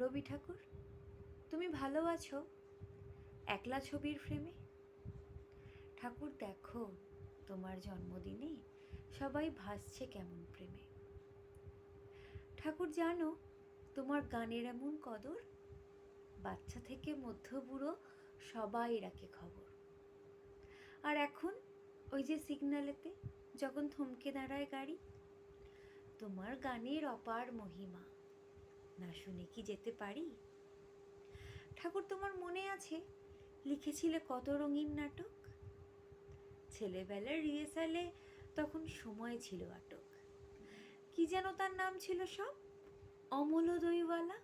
রবি ঠাকুর, তুমি ভালো আছো? একলা ছবির ফ্রেমে ঠাকুর দেখো, তোমার জন্মদিনে সবাই ভাসছে কেমন প্রেমে? ঠাকুর জানো, তোমার গানের এমন কদর, বাচ্চা থেকে মধ্য বুড়ো সবাই রাখে খবর। আর এখন ওই যে সিগন্যালেতে যখন থমকে দাঁড়ায় গাড়ি, তোমার গানের অপার মহিমা। না শুনে কি যেতে পারি? ঠাকুর তোমার মনে আছে? লিখেছিলে কত রঙিন নাটক? ছেলেবেলার রিহার্সালে তখন সময় ছিল আটক। কি যেন তার নাম ছিল সব? অমল দইওয়ালা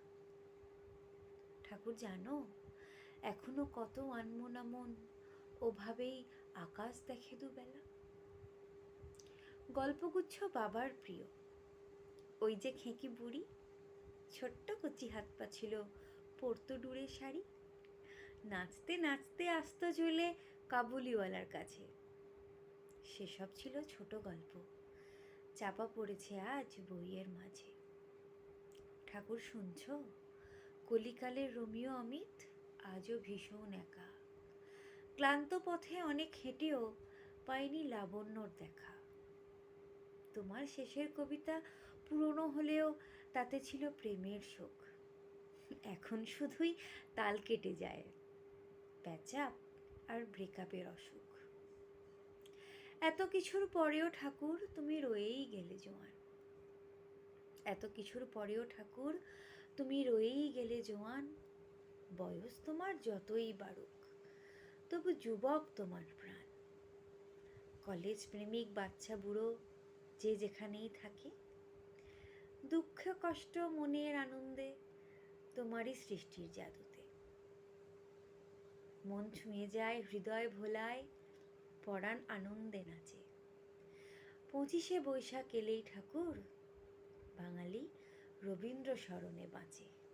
ঠাকুর জানো, এখনও কত আনমনা মন ওভাবেই আকাশ দেখে দুবেলা। গল্পগুচ্ছ বাবার প্রিয়। ওই যে খেঁকি বুড়ি ছোট্ট কচি হাত পা ছিল পরতো ডুরে শাড়ি। নাচতে নাচতে আসতো চলে কাবুলিওয়ালার কাছে। সেসব ছিল ছোট গল্প। চাপা পড়েছে আজ বইয়ের মাঝে। ঠাকুর শুনছ? কলিকালের রোমিও অমিত আজও ভীষণ একা। ক্লান্ত পথে অনেক হেঁটেও পায়নি লাবণ্যর দেখা। তোমার শেষের কবিতা পুরনো হলেও তাতে ছিল প্রেমের শোক। এখন শুধুই তাল কেটে যায়, প্যাচাপ আর ব্রেকআপের অসুখ। এত কিছুর পরেও ঠাকুর তুমি রয়েই গেলে জোয়ান। এত কিছুর পরেও ঠাকুর তুমি রয়েই গেলে জোয়ান। বয়স তোমার যতই বাড়ুক, তবু যুবক তোমার প্রাণ। কলেজ প্রেমিক, বাচ্চা বুড়ো যে যেখানেই থাকে। দুঃখ, কষ্ট, মনের আনন্দে তোমারই সৃষ্টির জাদুতে। মন ছুঁয়ে যায়, হৃদয় ভোলায়, পরাণ আনন্দে নাচে। পঁচিশে বৈশাখ এলেই ঠাকুর, বাঙালি রবীন্দ্র স্মরণে বাঁচে।